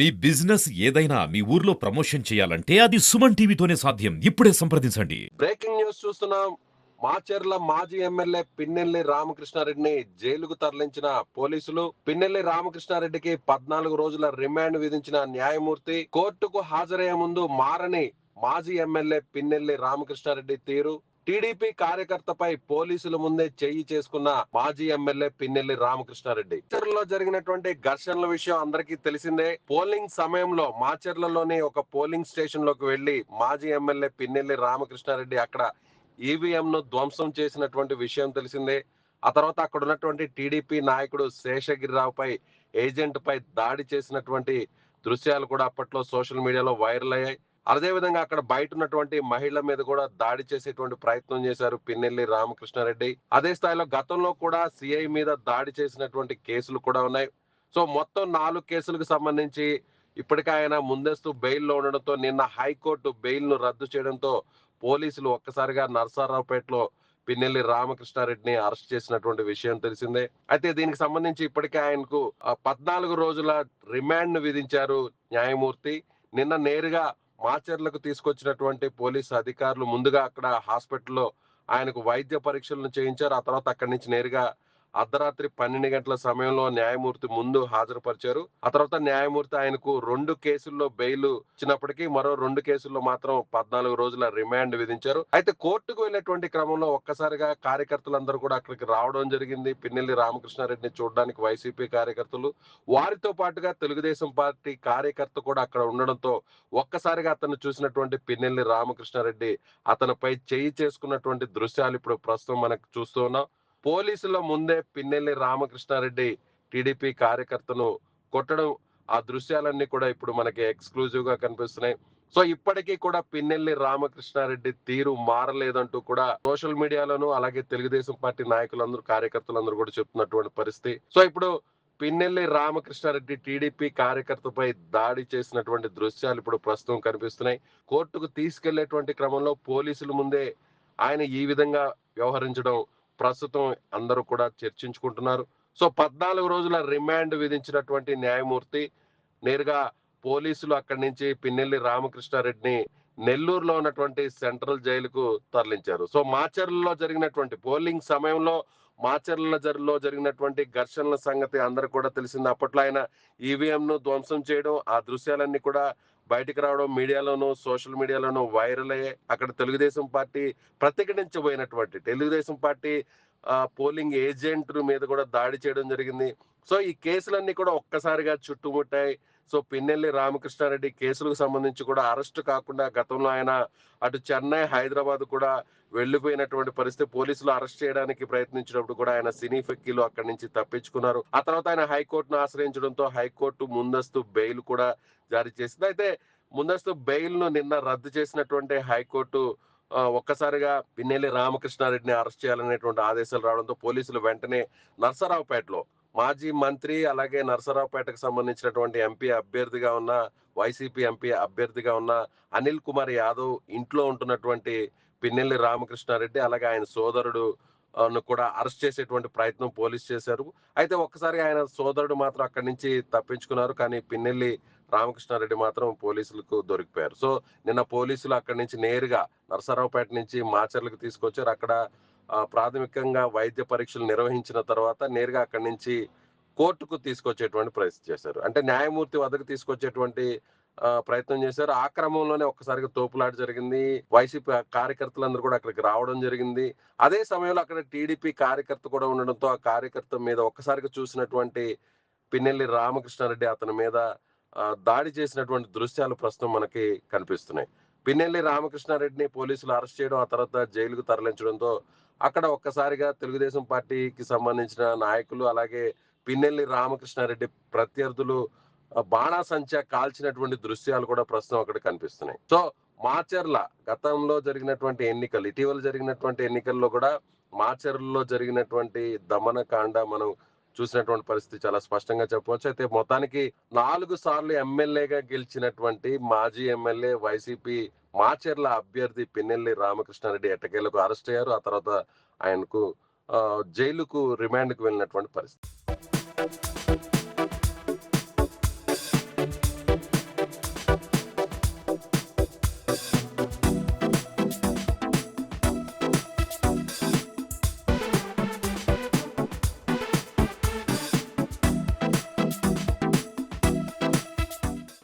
మీ business ఏదైనా మీ ఊర్లో promotion చేయాలంటే అది సుమన్ టీవీతోనే సాధ్యం. ఇప్పుడే సంప్రదించండి. బ్రేకింగ్ న్యూస్ చూస్తున్నాం. మాచర్ల మాజీ ఎమ్మెల్యే పిన్నెల్లి రామకృష్ణారెడ్డిని జైలుకు తరలించిన పోలీసులు. పిన్నెల్లి రామకృష్ణారెడ్డికి పద్నాలుగు రోజుల రిమాండ్ విధించిన న్యాయమూర్తి కోర్టుకు హాజరయ్యే ముందు మారని మాజీ ఎమ్మెల్యే పిన్నెల్లి రామకృష్ణారెడ్డి తీరు. టీడీపీ కార్యకర్తపై పోలీసుల ముందే చెయ్యి చేసుకున్న మాజీ ఎమ్మెల్యే పిన్నెల్లి రామకృష్ణారెడ్డి. మాచర్లలో జరిగినటువంటి ఘర్షణల విషయం అందరికీ తెలిసిందే. పోలింగ్ సమయంలో మాచర్లలోని ఒక పోలింగ్ స్టేషన్లోకి వెళ్ళి మాజీ ఎమ్మెల్యే పిన్నెల్లి రామకృష్ణారెడ్డి అక్కడ ఈవీఎం ను ధ్వంసం చేసినటువంటి విషయం తెలిసిందే. ఆ తర్వాత అక్కడ ఉన్నటువంటి టీడీపీ నాయకుడు శేషగిరిరావుపై ఏజెంట్ పై దాడి చేసినటువంటి దృశ్యాలు కూడా అప్పట్లో సోషల్ మీడియాలో వైరల్ అయ్యాయి. అదే విధంగా అక్కడ బయట ఉన్నటువంటి మహిళల మీద కూడా దాడి చేసేటువంటి ప్రయత్నం చేశారు పిన్నెల్లి రామకృష్ణారెడ్డి. అదే స్థాయిలో గతంలో కూడా సిఐ మీద దాడి చేసినటువంటి కేసులు కూడా ఉన్నాయి. సో మొత్తం నాలుగు కేసులకు సంబంధించి ఇప్పటికే ఆయన ముందస్తు బెయిల్లో ఉండడంతో నిన్న హైకోర్టు బెయిల్ను రద్దు చేయడంతో పోలీసులు ఒక్కసారిగా నర్సారావుపేటలో పిన్నెల్లి రామకృష్ణారెడ్డిని అరెస్ట్ చేసినటువంటి విషయం తెలిసిందే. అయితే దీనికి సంబంధించి ఇప్పటికే ఆయనకు పద్నాలుగు రోజుల రిమాండ్ను విధించారు న్యాయమూర్తి. నిన్న నేరుగా మాచర్లకు తీసుకొచ్చినటువంటి పోలీసు అధికారులు ముందుగా అక్కడ హాస్పిటల్లో ఆయనకు వైద్య పరీక్షలను చేయించారు. ఆ తర్వాత అక్కడి నుంచి నేరుగా అర్ధరాత్రి పన్నెండు గంటల సమయంలో న్యాయమూర్తి ముందు హాజరుపరిచారు. ఆ తర్వాత న్యాయమూర్తి ఆయనకు రెండు కేసుల్లో బెయిల్ ఇచ్చినప్పటికీ మరో రెండు కేసుల్లో మాత్రం పద్నాలుగు రోజుల రిమాండ్ విధించారు. అయితే కోర్టుకు వెళ్ళేటువంటి క్రమంలో ఒక్కసారిగా కార్యకర్తలందరూ కూడా అక్కడికి రావడం జరిగింది. పిన్నెల్లి రామకృష్ణారెడ్డిని చూడడానికి వైసీపీ కార్యకర్తలు వారితో పాటుగా తెలుగుదేశం పార్టీ కార్యకర్త కూడా అక్కడ ఉండడంతో ఒక్కసారిగా అతను చూసినటువంటి పిన్నెల్లి రామకృష్ణారెడ్డి అతనిపై చేయి చేసుకున్నటువంటి దృశ్యాలు ఇప్పుడు ప్రస్తుతం మనకు చూస్తున్నాం పోలీసుల ముందే పిన్నెల్లి రామకృష్ణారెడ్డి టీడీపీ కార్యకర్తను కొట్టడం ఆ దృశ్యాలన్నీ కూడా ఇప్పుడు మనకి ఎక్స్క్లూజివ్గా కనిపిస్తున్నాయి. సో ఇప్పటికీ కూడా పిన్నెల్లి రామకృష్ణారెడ్డి తీరు మారలేదంటూ కూడా సోషల్ మీడియాలోను అలాగే తెలుగుదేశం పార్టీ నాయకులందరూ కార్యకర్తలందరూ కూడా చెప్తున్నటువంటి పరిస్థితి. సో ఇప్పుడు పిన్నెల్లి రామకృష్ణారెడ్డి టీడీపీ కార్యకర్తపై దాడి చేసినటువంటి దృశ్యాలు ఇప్పుడు ప్రస్తుతం కనిపిస్తున్నాయి. కోర్టుకు తీసుకెళ్ళేటువంటి క్రమంలో పోలీసుల ముందే ఆయన ఈ విధంగా వ్యవహరించడం ప్రస్తుతం అందరూ కూడా చర్చించుకుంటున్నారు. సో పద్నాలుగు రోజుల రిమాండ్ విధించినటువంటి న్యాయమూర్తి నేరుగా పోలీసులు అక్కడి నుంచి పిన్నెల్లి రామకృష్ణారెడ్డిని నెల్లూరులో ఉన్నటువంటి సెంట్రల్ జైలుకు తరలించారు. సో మాచర్లలో జరిగినటువంటి పోలింగ్ సమయంలో మాచర్ల జరిలో జరిగినటువంటి ఘర్షణల సంగతి అందరూ కూడా తెలిసింది. అప్పట్లో ఆయన ఈవీఎంను ధ్వంసం చేయడం ఆ దృశ్యాలన్నీ కూడా బయటికి రావడం మీడియాలోనూ సోషల్ మీడియాలోనూ వైరల్ అయ్యే అక్కడ తెలుగుదేశం పార్టీ ప్రతిఘటించబోయినటువంటి తెలుగుదేశం పార్టీ పోలింగ్ ఏజెంట్ మీద కూడా దాడి చేయడం జరిగింది. సో ఈ కేసులన్నీ కూడా ఒక్కసారిగా చుట్టుముట్టాయి. సో పిన్నెల్లి రామకృష్ణారెడ్డి కేసులకు సంబంధించి కూడా అరెస్ట్ కాకుండా గతంలో ఆయన అటు చెన్నై హైదరాబాద్ కూడా వెళ్ళిపోయినటువంటి పరిస్థితి పోలీసులు అరెస్ట్ చేయడానికి ప్రయత్నించినప్పుడు కూడా ఆయన సినీ ఫెక్కీలు అక్కడి నుంచి తప్పించుకున్నారు. ఆ తర్వాత ఆయన హైకోర్టును ఆశ్రయించడంతో హైకోర్టు ముందస్తు బెయిల్ కూడా జారీ చేసింది. అయితే ముందస్తు బెయిల్ను నిన్న రద్దు చేసినటువంటి హైకోర్టు ఒక్కసారిగా పిన్నెల్లి రామకృష్ణారెడ్డిని అరెస్ట్ చేయాలనేటువంటి ఆదేశాలు రావడంతో పోలీసులు వెంటనే నర్సరావుపేటలో మాజీ మంత్రి అలాగే నరసరావుపేటకు సంబంధించినటువంటి ఎంపీ అభ్యర్థిగా ఉన్న వైసీపీ ఎంపీ అభ్యర్థిగా ఉన్న అనిల్ కుమార్ యాదవ్ ఇంట్లో ఉంటున్నటువంటి పిన్నెల్లి రామకృష్ణారెడ్డి అలాగే ఆయన సోదరుడు కూడా అరెస్ట్ చేసేటువంటి ప్రయత్నం పోలీస్ చేశారు. అయితే ఒక్కసారి ఆయన సోదరుడు మాత్రం అక్కడి నుంచి తప్పించుకున్నారు. కానీ పిన్నెల్లి రామకృష్ణారెడ్డి మాత్రం పోలీసులకు దొరికిపోయారు. సో నిన్న పోలీసులు అక్కడి నుంచి నేరుగా నరసరావుపేట నుంచి మాచర్లకు తీసుకొచ్చారు. అక్కడ ప్రాథమికంగా వైద్య పరీక్షలు నిర్వహించిన తర్వాత నేరుగా అక్కడి నుంచి కోర్టుకు తీసుకొచ్చేటువంటి ప్రయత్నం చేశారు. అంటే న్యాయమూర్తి వద్దకు తీసుకొచ్చేటువంటి ప్రయత్నం చేశారు. ఆ క్రమంలోనే ఒక్కసారిగా తోపులాట జరిగింది. వైసీపీ కార్యకర్తలందరూ కూడా అక్కడికి రావడం జరిగింది. అదే సమయంలో అక్కడ టీడీపీ కార్యకర్త కూడా ఉండడంతో ఆ కార్యకర్త మీద ఒక్కసారిగా చూసినటువంటి పిన్నెల్లి రామకృష్ణారెడ్డి అతని మీద దాడి చేసినటువంటి దృశ్యాలు ప్రస్తుతం మనకి కనిపిస్తున్నాయి. పిన్నెల్లి రామకృష్ణారెడ్డిని పోలీసులు అరెస్ట్ చేయడం ఆ తర్వాత జైలుకు తరలించడంతో అక్కడ ఒక్కసారిగా తెలుగుదేశం పార్టీకి సంబంధించిన నాయకులు అలాగే పిన్నెల్లి రామకృష్ణారెడ్డి ప్రత్యర్థులు బాణాసంచ కాల్చినటువంటి దృశ్యాలు కూడా ప్రస్తుతం అక్కడ కనిపిస్తున్నాయి. సో మాచర్ల గతంలో జరిగినటువంటి ఎన్నికలు ఇటీవల జరిగినటువంటి ఎన్నికల్లో కూడా మాచర్లలో జరిగినటువంటి దమనకాండ మనం చూసినటువంటి పరిస్థితి చాలా స్పష్టంగా చెప్పవచ్చు. అయితే మొత్తానికి నాలుగు సార్లు ఎమ్మెల్యేగా గెలిచినటువంటి మాజీ ఎమ్మెల్యే వైసీపీ మాచర్ల అభ్యర్థి పిన్నెల్లి రామకృష్ణారెడ్డి ఎట్టకేలకు అరెస్ట్ అయ్యారు. ఆ తర్వాత ఆయనకు జైలుకు రిమాండ్కు వెళ్ళినటువంటి పరిస్థితి.